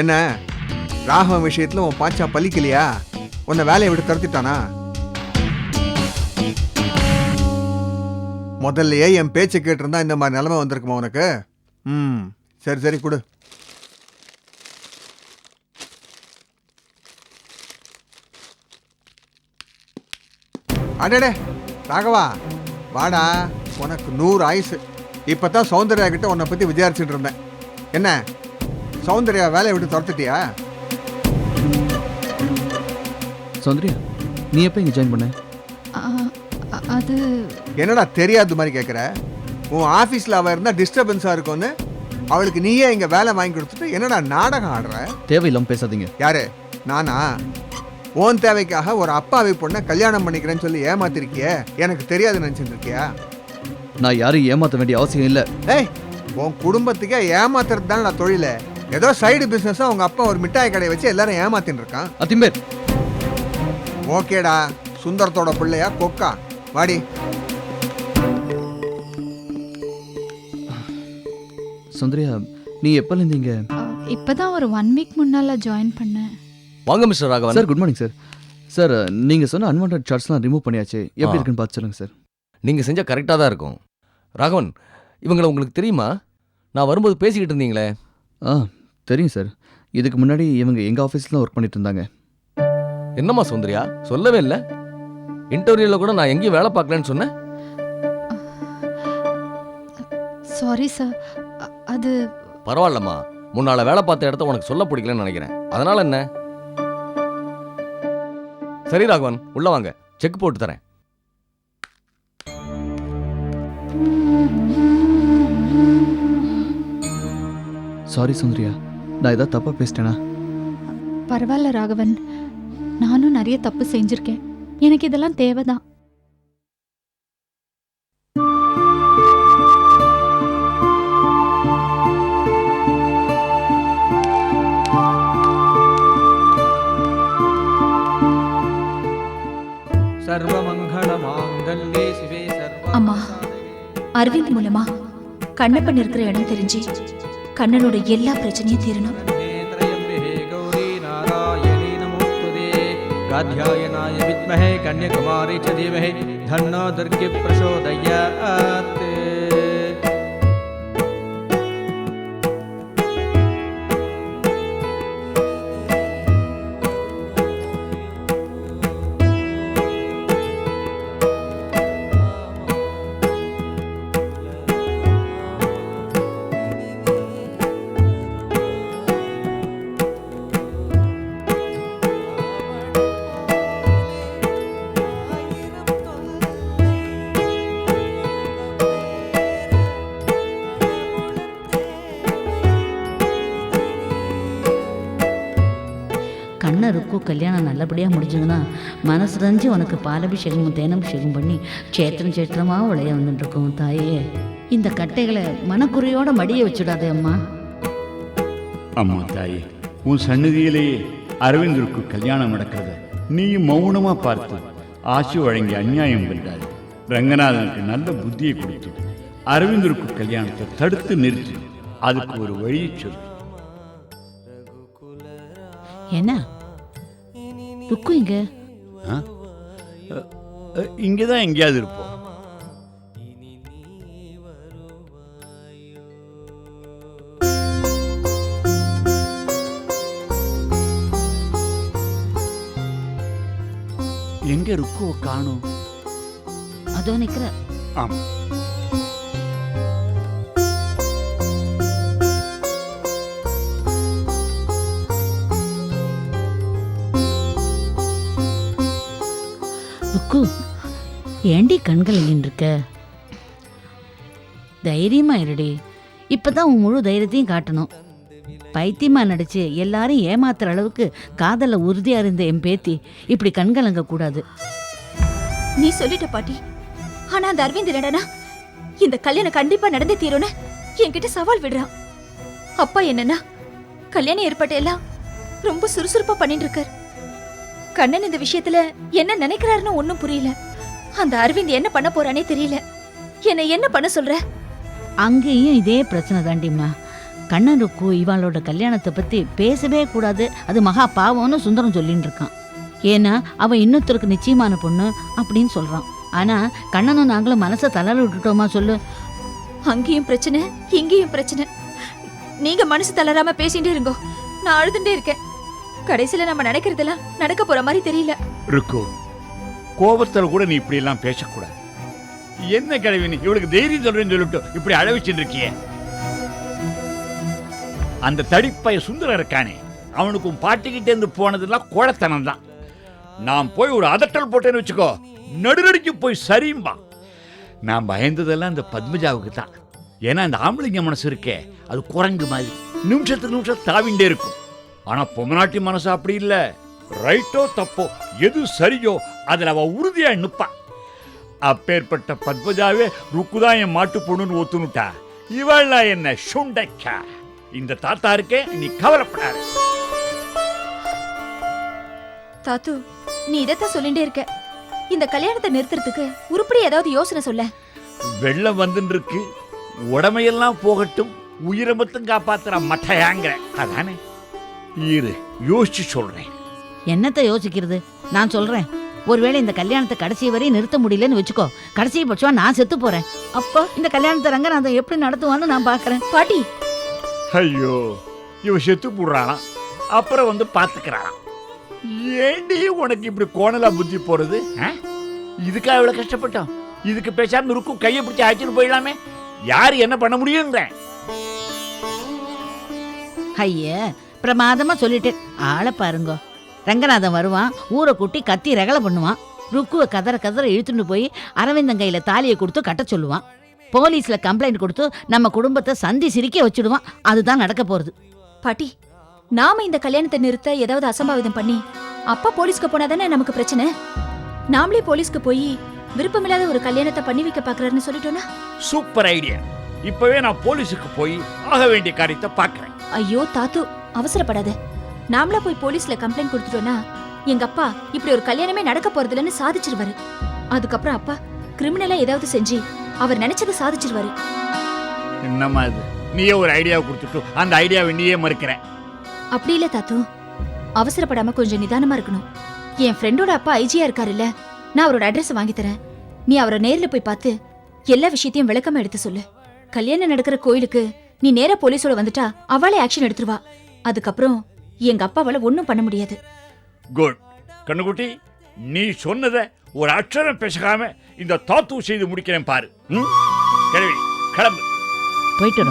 என்ன? ராகவன் விஷயத்துல உன் பாச்சா பலிக்கலையா? உன்னை வேலையை விட்டு துரத்திட்டானா? முதல்லையே என் பேச்சை கேட்டிருந்தா இந்த மாதிரி நிலைமை வந்திருக்குமா உனக்கு? ம் சரி சரி கொடு. அடடே ராகவா வாடா உனக்கு நூறு ஆயுசு. இப்போ தான் சௌந்தர்யா கிட்ட உன்னை பற்றி விசாரிச்சுட்டு இருந்தேன். என்ன சௌந்தர்யா வேலையை விட்டு துரத்துட்டியா? சௌந்தர்யா நீ எப்போ இங்கே ஜாயின் பண்ண? அது என்னடா தெரியாத மாதிரி கேட்குற உன் ஆஃபீஸில் அவள் இருந்தால் டிஸ்டர்பன்ஸாக இருக்கும்னு அவளுக்கு நீயே இங்கே வேலை வாங்கி கொடுத்துட்டு என்னடா நாடகம் ஆடுற? தேவையில்லாமல் பேசாதீங்க. யாரு? நானா? உன் தேவைக்காக ஒரு அப்பாவி பொண்ணை கல்யாணம் பண்ணிக்கிறேன்னு சொல்லி ஏமாத்திருக்கியே. எனக்கு தெரியாது நினச்சிட்டு இருக்கியா நான் யாரையும் ஏமாற்ற வேண்டிய அவசியம் இல்லை. ஏய் உன் குடும்பத்துக்கே ஏமாத்துறது தானடா தொழில். ஏதோ சைடு பிஸ்னஸாக உங்கள் அப்பா ஒரு மிட்டாய் கடையை வச்சு எல்லாரும் ஏமாத்தின்னு இருக்கான். அத்திம்பேர். ஓகேடா சுந்தரத்தோட பிள்ளையா கொக்கா. வாடி. சௌந்தர்யா நீ எப்போலேருந்து இங்கே? அ, இப்பதான் ஒரு ஒன் வீக் முன்னால ஜாயின் பண்ணேன். வாங்க mister Raghavan. Sir good morning sir sir நீங்கள் சொன்ன அன்வான்ட் சார்ட்ஸ்லாம் ரிமூவ் பண்ணியாச்சு. எப்படி. இருக்குன்னு பார்த்து சொல்லுங்கள் சார் நீங்க செஞ்சா கரெக்டாக தான் இருக்கும். ராகவன் இவங்களை உங்களுக்கு தெரியுமா? நான் வரும்போது பேசிக்கிட்டு இருந்தீங்களே. ஆ. தெரியும் சார். இதுக்கு முன்னாடி இவங்க எங்கள் ஆஃபீஸில் தான் ஒர்க் பண்ணிட்டு இருந்தாங்க. என்னம்மா சுந்தரியா? சொல்லவே இல்லை. இன்டர்வியூவில் கூட நான் எங்கேயும் வேலை பார்க்கலன்னு சொன்னேன். சாரி சார் அது பரவாயில்லம்மா. முன்னால வேலை பார்த்த இடத்த உனக்கு சொல்ல பிடிக்கலன்னு நினைக்கிறேன். அதனால என்ன? சரி ராகவன் உள்ள வாங்க. செக் போட்டு தரேன். சாரி சௌந்தர்யா. நான் ஏதாவது தப்பாக பேசிட்டேனா? பரவாயில்ல ராகவன். நானும் நிறைய தப்பு செஞ்சிருக்கேன். எனக்கு இதெல்லாம் தேவைதான். அம்மா அரவிந்த் மூலமா கண்ணப்பன் இருக்கிற இடம் தெரிஞ்சு. கண்ணனோட எல்லா பிரச்சனையும் தீரணும். நேத்ரயம்பிஹே கௌரி நாராயணி நமோஸ்துதே காத்யாயனாய வித்மஹே கன்யகுமாரி ச தீமஹி தன்னோ துர்கி பிரசோதயாத் கண்ணருக்கும் கல்யாணம் நல்லபடியாக முடிஞ்சதுன்னா மனசு ரஞ்சு உனக்கு பாலபிஷேகமும் தேனாபிஷேகம் பண்ணி க்ஷேத்திரம் சேத்திரமாக விளைய வந்துட்டுருக்கோம் தாயே. இந்த கட்டைகளை மனக்குறையோட மடிய வச்சுடாதே அம்மா. அம்மா தாயே உன் சந்நிதியிலேயே அரவிந்தருக்கு கல்யாணம் நடக்கிறத நீ மௌனமா பார்த்து ஆசி வழங்கி அநியாயம் பண்ணாரு ரங்கநாதனுக்கு நல்ல புத்தியை கொடுத்து அரவிந்தருக்கு கல்யாணத்தை தடுத்து நிறுத்தி அதுக்கு ஒரு வழியை சொல்லு. என்ன ருக்கு இங்க. அ, இங்கதான் எங்கேயாவது இருப்போம். எங்க ருக்குவ காணும்? அதோ நிக்கிற ஆமா. ஏண்டி கண்கள் இருக்க தைரியமா இருடி. இப்பதான் உன் முழு தைரியத்தையும் காட்டணும். பைத்தியமா நடிச்சு எல்லாரும் ஏமாத்துற அளவுக்கு காதல உறுதியா இருந்த என் பேத்தி இப்படி கண்கலங்க கூடாது. நீ சொல்லிட்ட பாட்டி. ஆனா அந்த அரவிந்த் என்னடனா இந்த கல்யாணம் கண்டிப்பா நடந்தே தீரும்னு என்கிட்ட சவால் விடுறான் அப்பா என்னன்னா கல்யாணம் ஏற்பட்ட எல்லாம் ரொம்ப சுறுசுறுப்பா பண்ணிட்டு இருக்கார். கண்ணன் இந்த விஷயத்துல என்ன நினைக்கிறாருன்னு ஒன்னும் புரியல. அந்த அரவிந்த் என்ன பண்ண போறானே தெரியல. என்னை என்ன பண்ண சொல்ற? அங்கேயும் இதே பிரச்சனை தாண்டிம்மா கண்ணனுக்கு இவாளோட கல்யாணத்தை பத்தி பேசவே கூடாது. அது மகா பாவம்னு சுந்தரம் சொல்லின்னு இருக்கான். ஏன்னா அவன் இன்னொருத்தருக்கு நிச்சயமான பொண்ணு அப்படின்னு சொல்றான். ஆனா கண்ணனும் நாங்களும் மனசை தளர விட்டுட்டோமா சொல்லு. அங்கேயும் பிரச்சனை இங்கேயும் பிரச்சனை. நீங்க மனசு தளராம பேசிட்டே இருங்கோ. நான் அழுதுட்டே இருக்கேன். கடைசியில நம்ம நினைக்கிறதெல்லாம் நடக்க போற மாதிரி தெரியல. ருக்கு கோபத்தில் கூட நீ இப்படி எல்லாம் பேசக்கூடாது. என்ன கிழவி நீ இவளுக்கு தைரியம் சொல்றேன்னு சொல்லிட்டு இப்படி அழ இருக்கியே அந்த தடிப்பைய சுந்தரம் இருக்கானே அவனுக்கும் பாட்டிக்கிட்டே இருந்து போனதெல்லாம் கோழத்தனம் தான். நான் போய் ஒரு அதட்டல் போட்டேன்னு வச்சுக்கோ நடுநடுக்கி போய் சரியும்பா. நான் பயந்ததெல்லாம் அந்த பத்மஜாவுக்கு தான். ஏன்னா அந்த ஆம்பளைங்க மனசு இருக்கே அது குரங்கு மாதிரி. நிமிஷத்துக்கு நிமிஷம் தாவிண்டே இருக்கும். ஆனால் பொம்மநாட்டி மனசு அப்படி இல்லை. ரைட்டோ தப்போ எது சரியோ அதுல அவ உறுதியா நிப்பா. அப்பேற்பட்ட பத்மஜாவே ருக்குதான் என் மாட்டு பொண்ணுன்னு ஒத்துனுட்டா இவள என்ன சுண்டைக்கா. இந்த தாத்தா இருக்கே நீ கவலைப்படாத. தாத்து நீ இதைத்தான் சொல்லிட்டே இருக்க. இந்த கல்யாணத்தை நிறுத்துறதுக்கு உருப்படி ஏதாவது யோசனை சொல்ல. வெள்ளம் வந்துன்னு இருக்கு உடமையெல்லாம் போகட்டும். உயிரை மட்டும் காப்பாத்துற மட்டையாங்கிற. அதானே? இரு யோசிச்சு சொல்றேன். என்னத்தை யோசிக்கிறது? நான் சொல்றேன். ஒருவேளை இந்த கல்யாணத்தை கடைசி வரையும் நிறுத்த முடியலன்னு வச்சுக்கோ. கடைசி பட்சமா நான் செத்து போறேன். அப்போ இந்த கல்யாணத்தை ரங்கநாதன் எப்படி நடத்துவான்னு நான் பாக்குறேன் பாட்டி. ஐயோ இவ செத்து போடுறாளாம் அப்புறம் வந்து பாத்துக்கிறாளாம் ஏண்டி உனக்கு இப்படி கோணலா புத்தி போறது? இதுக்கா இவ்வளவு கஷ்டப்பட்டோம். இதுக்கு பேசாம இருக்கும் கையை பிடிச்சி அழைச்சிட்டு போயிடலாமே. யாரு என்ன பண்ண முடியுங்கிறேன் ஐயே பிரமாதமா சொல்லிட்டேன். ஆளை பாருங்க. ரங்கநாதன் வருவான் ஊரை கூட்டி கத்தி ரகலை பண்ணுவான். ருக்குவை கதற கதற இழுத்துட்டு போய் அரவிந்தன் கையில தாலியை கொடுத்து கட்ட சொல்லுவான். போலீஸ்ல கம்ப்ளைண்ட் கொடுத்து நம்ம குடும்பத்தை சந்தி சிரிக்க வச்சுடுவான். அதுதான் நடக்க போறது. பாட்டி நாம இந்த கல்யாணத்தை நிறுத்த ஏதாவது அசம்பாவிதம் பண்ணி அப்பா போலீஸ்க்கு போனாதானே நமக்கு பிரச்சனை? நாமளே போலீஸ்க்கு போய் விருப்பமில்லாத ஒரு கல்யாணத்தை பண்ணி வைக்க பாக்குறாருன்னு சொல்லிட்டோன்னா சூப்பர் ஐடியா இப்பவே நான் போலீஸுக்கு போய் ஆக வேண்டிய காரியத்தை பார்க்கறேன். ஐயோ தாத்து அவசரப்படாத. நாமளா போய் போலீஸ்ல கம்ப்ளைண்ட் கொடுத்துட்டோம்னா எங்க அப்பா இப்படி ஒரு கல்யாணமே நடக்க போறதில்லன்னு சாதிச்சிருவாரு. அதுக்கப்புறம் அப்பா கிரிமினலா ஏதாவது செஞ்சு அவர் நினைச்சதை சாதிச்சிருவாரு. என்னம்மா இது? நீயே ஒரு ஐடியாவை கொடுத்துட்டு அந்த ஐடியாவை நீயே மறுக்கிற. அப்படி இல்ல தாத்து. அவசரப்படாம கொஞ்சம் நிதானமா இருக்கணும். என் ஃப்ரெண்டோட அப்பா ஐஜியா இருக்காருல்ல நான் அவரோட அட்ரஸ் வாங்கி தரேன். நீ அவரை நேர்ல போய் பார்த்து எல்லா விஷயத்தையும் விளக்கமா எடுத்து சொல்லு. கல்யாணம் நடக்கிற கோயிலுக்கு நீ நேரா போலீஸோட வந்துட்டா அவளே ஆக்ஷன் எடுத்துருவா. அதுக்கப்புறம் எங்க அப்பாவால ஒண்ணும் பண்ண முடியாது. குட் கண்ணுக்குட்டி நீ சொன்னதை ஒரு அக்ஷரம் பேசாம இந்த தாத்து செய்து முடிக்கிறேன் பாரு. ம்? கிழவி கிளம்பு. போயிட்டு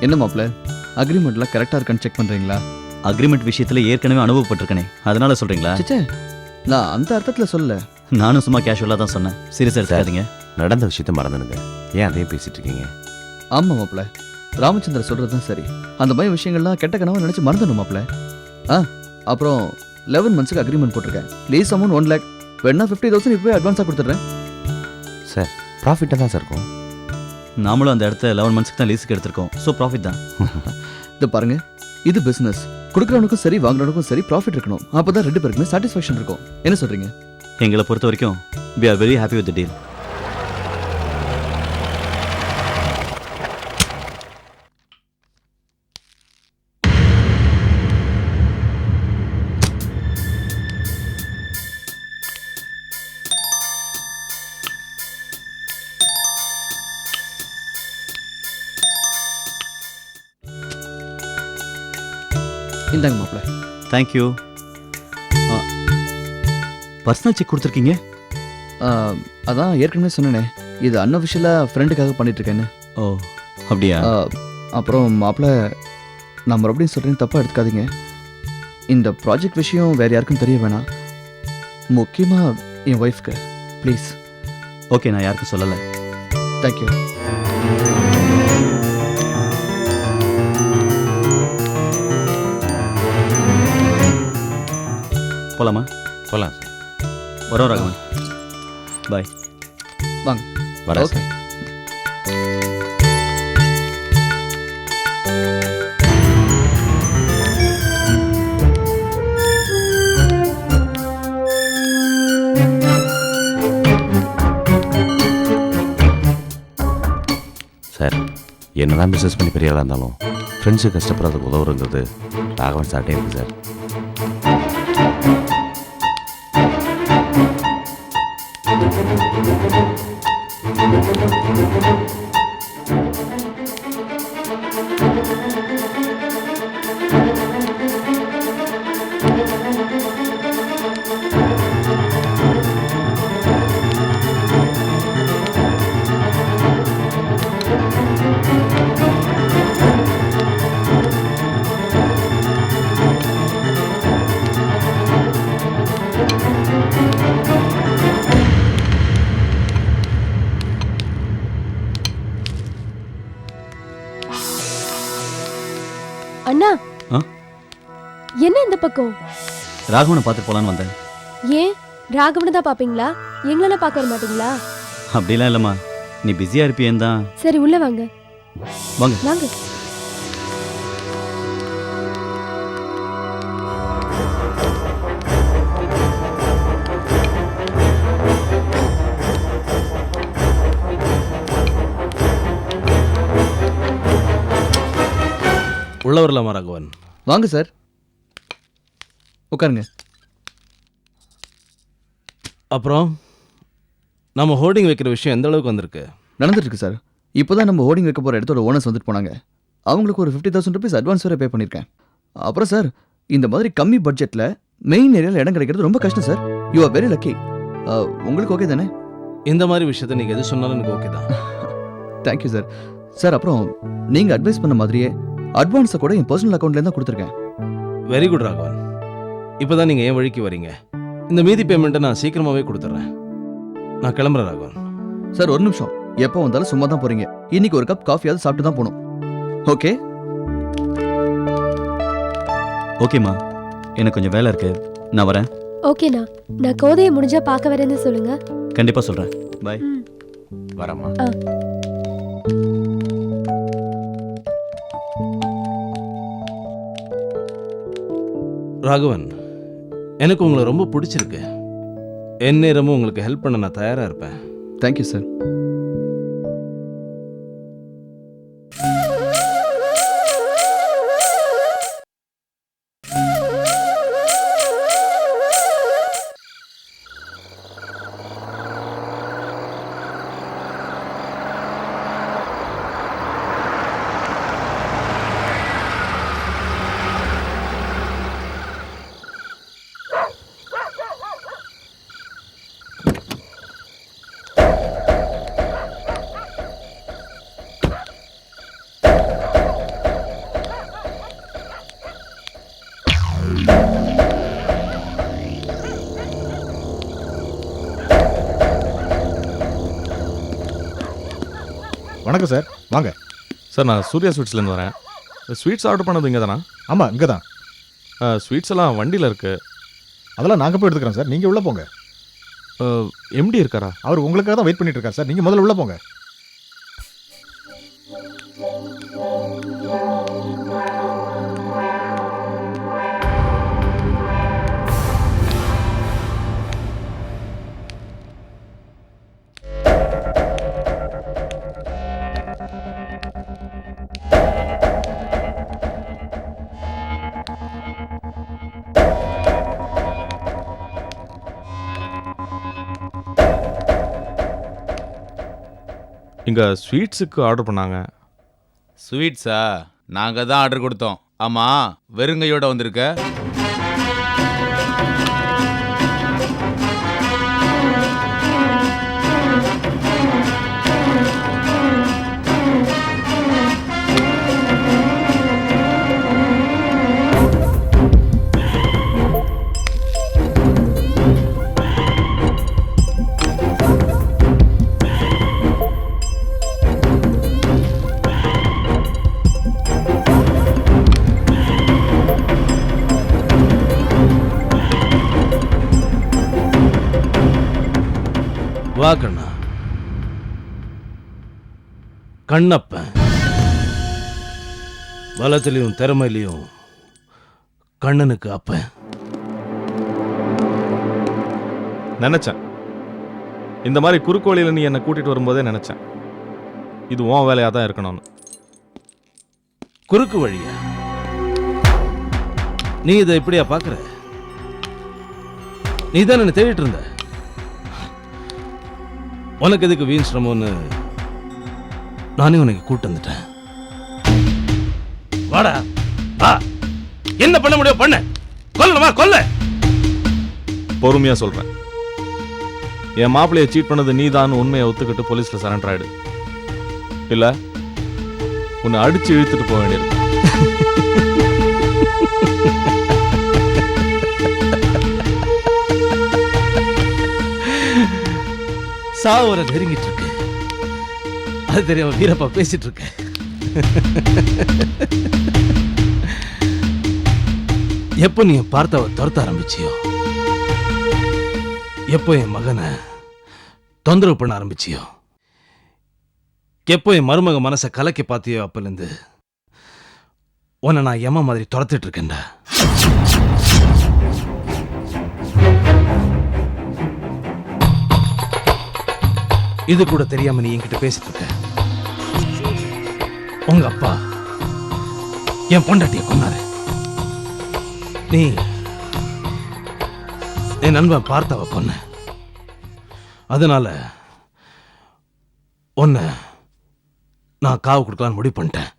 என்ன மாப்ள அக்ரிமெண்ட்லாம் கரெக்டாக இருக்கான்னு செக் பண்ணுறீங்களா அக்ரிமெண்ட் விஷயத்துல ஏற்கனவே அனுபவப்பட்டிருக்கனே. அதனால சொல்றீங்களா? சிச்சே நான் அந்த அர்த்தத்தில் சொல்லல நானும் சும்மா கேஷுவலா தான் சொன்னேன். சீரியஸா எடுத்துக்காதீங்க. நடந்த விஷயத்த மறந்துடுங்க. ஏன் அதையும் பேசிட்டு இருக்கீங்க? ஆமாம் மாப்ள ராமச்சந்திர சொல்கிறது தான் சரி. அந்த மாதிரி விஷயங்கள்லாம் கெட்ட கனவு நினச்சி மறந்துடும் மாப்ள ஆ அப்புறம் லெவன் மந்த்ஸுக்கு அக்ரிமெண்ட் போட்டிருக்கேன். லீஸ் அமௌண்ட் ஒன் லேக் வேணா ஃபிஃப்டி தௌசண்ட் இப்போ அட்வான்ஸாக கொடுத்துட்றேன். சார் ப்ராஃபிட்டாக தான் சார் இருக்கும். நாமளும் அந்த இடத்த லெவன் மந்த்ஸ்க்கு தான் லீஸுக்கு எடுத்திருக்கோம். ஸோ ப்ராஃபிட் தான். இது பாருங்க. இது பிசினஸ் கொடுக்குறவனுக்கும் சரி வாங்குறவனுக்கும் சரி ப்ராஃபிட் இருக்கணும். அப்போ தான் ரெண்டு பேருக்குமே சாட்டிஸ்ஃபேக்ஷன் இருக்கும். என்ன சொல்கிறீங்க எங்களை பொறுத்த வரைக்கும் we are very happy with deal thank you personal cheque கொடுத்துருக்கீங்க? அதான் ஏற்கனவே சொன்னேனே. இது அன்அஃபிஷியலாக ஃப்ரெண்டுக்காக பண்ணிட்டு இருக்கேன்னு ஓ அப்படியா? அப்புறம் மாப்பிள்ள நான் மறுபடியும் சொல்கிறேன் தப்பாக எடுத்துக்காதீங்க. இந்த ப்ராஜெக்ட் விஷயம் வேறு யாருக்கும் தெரிய வேணாம். முக்கியமாக என் ஒய்ஃப்க்கு ப்ளீஸ் ஓகே நான் யாருக்கும் சொல்லலை. தேங்க்யூ போகலாமா போகலாம் சார். வரோம் ராகவன். பாய் வாங்க. வரேன் சார். சார் என்னதான் பிஸ்னஸ் பண்ணி பெரிய இருந்தாலும் ஃப்ரெண்ட்ஸு கஷ்டப்படுறதுக்கு உதவுங்கிறது ராகவன் சார்ட்டே இருக்குது சார். பக்கம். ராகவனை பார்த்து போலான்னு வந்தேன். ஏன்? ராகவனை தான் பாப்பீங்களா எங்களெல்லாம் பார்க்க வர மாட்டீங்களா? அப்படிலாம் இல்லைம்மா. நீ பிஸியாக இருப்பியேன்னு தான். சரி உள்ள வாங்க. வாங்க. வாங்க. உள்ள வரலாமா ராகவன். வாங்க சார். உட்காருங்க. அப்புறம் நம்ம ஹோர்டிங் வைக்கிற விஷயம் எந்த அளவுக்கு வந்திருக்கு? நடந்துட்டு இருக்கு சார் இப்போ தான் நம்ம ஹோர்டிங் வைக்க போகிற இடத்தோட ஓனர்ஸ் வந்துட்டு போனாங்க. அவங்களுக்கு ஒரு ஃபிஃப்டி தௌசண்ட் ருபீஸ் அட்வான்ஸ் வேறு பே பண்ணியிருக்கேன். அப்புறம் சார் இந்த மாதிரி கம்மி பட்ஜெட்டில் மெயின் ஏரியாவில் இடம் கிடைக்கிறது ரொம்ப கஷ்டம் sir you are very lucky உங்களுக்கு ஓகே தானே? இந்த மாதிரி விஷயத்தை நீங்கள் எது சொன்னாலும் எனக்கு ஓகே தான். தேங்க்யூ சார் சார் அப்புறம் நீங்கள் அட்வைஸ் பண்ண மாதிரியே அட்வான்ஸை கூட என் பர்சனல் அக்கௌண்ட்லேருந்து தான் கொடுத்துருக்கேன். வெரி குட் ராகவன் இப்போ தான் நீங்கள் என் வழிக்கு வரீங்க. இந்த மீதி பேமெண்ட்டை நான் சீக்கிரமாகவே கொடுத்துட்றேன் நான் கிளம்புறேன் ராகவன். சார் ஒரு நிமிஷம். எப்போ வந்தாலும் சும்மா தான் போகிறீங்க இன்னைக்கு ஒரு கப் காஃபியாவது சாப்பிட்டு தான் போகணும். ஓகே? ஓகேம்மா எனக்கு கொஞ்சம் வேலை இருக்கு. நான் வரேன். ஓகேண்ணா நான் கோதையை முடிஞ்சா பார்க்க வரேன்னு சொல்லுங்க. கண்டிப்பாக சொல்கிறேன் பாய் வரம்மா. ராகவன் எனக்கு உங்களை ரொம்ப பிடிச்சிருக்கு. எந்நேரமும் உங்களுக்கு ஹெல்ப் பண்ண நான் தயாராக இருப்பேன். தேங்க்யூ சார் வணக்கம் சார். வாங்க. சார் நான் சூர்யா ஸ்வீட்ஸ்லேருந்து வரேன். ஸ்வீட்ஸ் ஆர்டர் பண்ணது இங்கே தானா? ஆமாம் இங்கே தான். ஸ்வீட்ஸ் எல்லாம் வண்டியில் இருக்கு. அதெல்லாம் நாங்கள் போய் எடுத்துக்கிறோம் சார். நீங்கள் உள்ளே போங்க. எம்டி இருக்காரா? அவர் உங்களுக்காக தான் வெயிட் பண்ணிட்டு இருக்கார் சார். நீங்கள் முதல்ல உள்ளே போங்க. இங்கே ஸ்வீட்ஸுக்கு ஆர்டர் பண்ணாங்க. ஸ்வீட்ஸா நாங்கள் தான் ஆர்டர் கொடுத்தோம். ஆமாம் வெறுங்கையோட வந்திருக்க. கண்ணப்பன் பலத்திலையும் திறமையிலையும் கண்ணனுக்கு அப்பன் நினச்சேன். இந்த மாதிரி குறுக்கோளியில் நீ என்னை கூட்டிகிட்டு வரும்போதே நினச்சேன். இது உன் வேலையாக தான் இருக்கணும்னு. குறுக்கு வழியா? நீ இதை இப்படியா பார்க்குற நீ தான் என்ன தேடிட்டு இருந்த? உனக்கு எதுக்கு வீண் சிரமம்னு நானே உனக்கு கூட்டு வந்துட்டேன். வாடா வா. என்ன பண்ண முடியும் பண்ண. கொல்லணுமா கொல்ல. பொறுமையா சொல்றேன். என் மாப்பிளைய சீட் பண்ணது நீ தான் உண்மையை ஒத்துக்கிட்டு போலீஸ்ல சரண்டர் ஆயிடு. இல்ல உன்னை அடிச்சு இழுத்துட்டு போக வேண்டியது சாவர நெருங்கிட்டு இருக்கு. அது தெரியாம வீரப்பா பேசிட்டு இருக்க. எப்போ நீ பார்த்தவ துரத்த ஆரம்பிச்சியோ? எப்போ என் மகனை தொந்தரவு பண்ண ஆரம்பிச்சியோ? எப்போ என் மருமக மனசை கலக்கி பார்த்தியோ அப்போலேருந்து? உன்னை நான் எம்மா மாதிரி துரத்திட்டு இருக்கேன்டா. இது கூட தெரியாம நீ என்கிட்ட பேசிட்டு இருக்க. உங்க அப்பா என் பொண்டாட்டிய கொன்னாரு. நீ என் நண்பன் பார்த்தவ கொன்ன அதனால உன்னை நான் காவு கொடுக்கலான்னு முடிவு பண்ணிட்டேன்.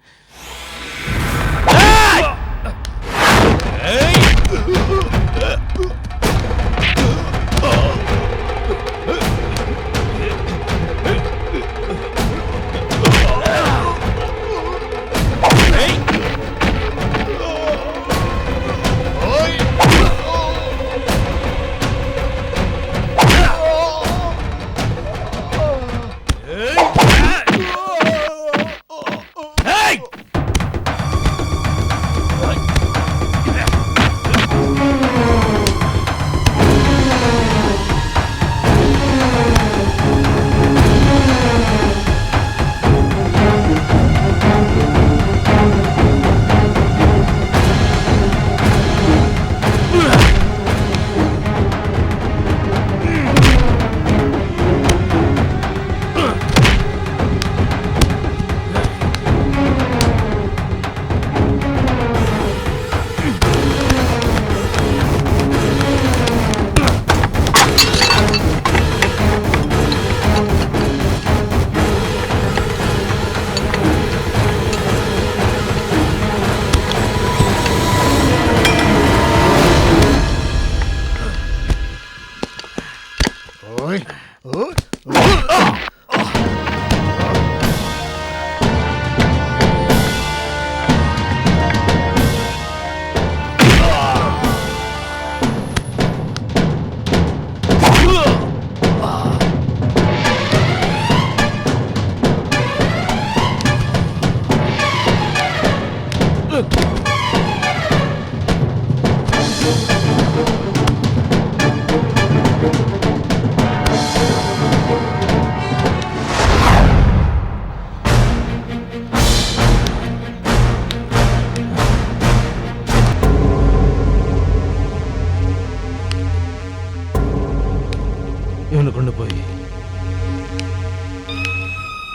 இவனை கொண்டு போய்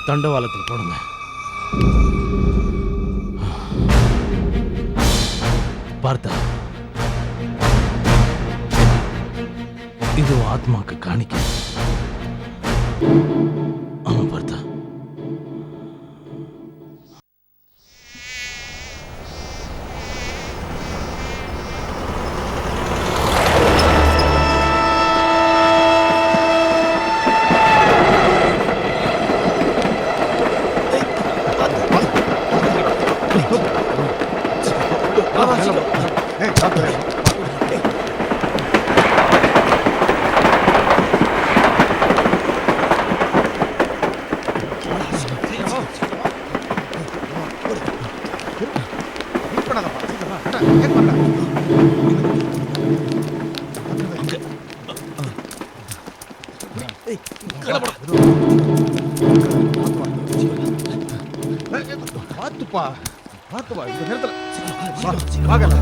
தண்டவாளத்தில் போடுங்க. பார்த்தா இது ஆத்மாக்கு காணிக்க. ちょっとね。வாங்கல